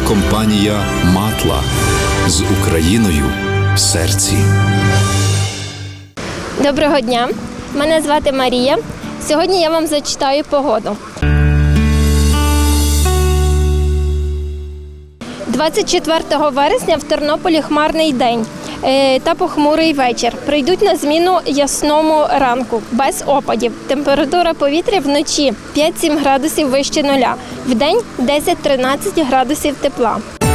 компанія Матла з Україною в серці. Доброго дня! Мене звати Марія. Сьогодні я вам зачитаю погоду. 24 вересня в Тернополі хмарний день е, та похмурий вечір. Прийдуть на зміну ясному ранку без опадів. Температура повітря вночі 5-7 градусів вище нуля. в день 10-13 градусів тепла. –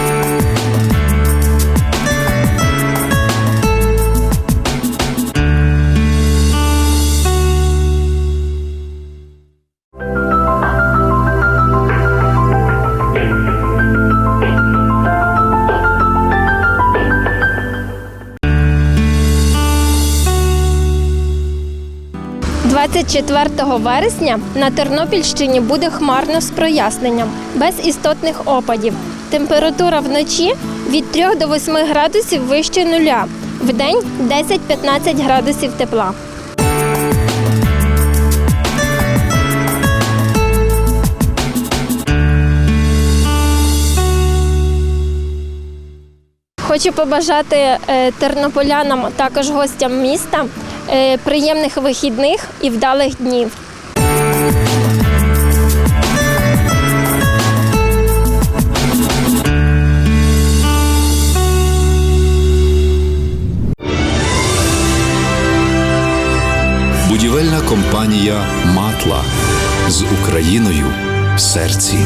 24 вересня на Тернопільщині буде хмарно з проясненням, без істотних опадів. Температура вночі від 3 до 8 градусів вище нуля. Вдень 10-15 градусів тепла. Хочу побажати е, тернополянам, також гостям міста, приємних вихідних і вдалих днів. Будівельна компанія Матла з Україною в серці.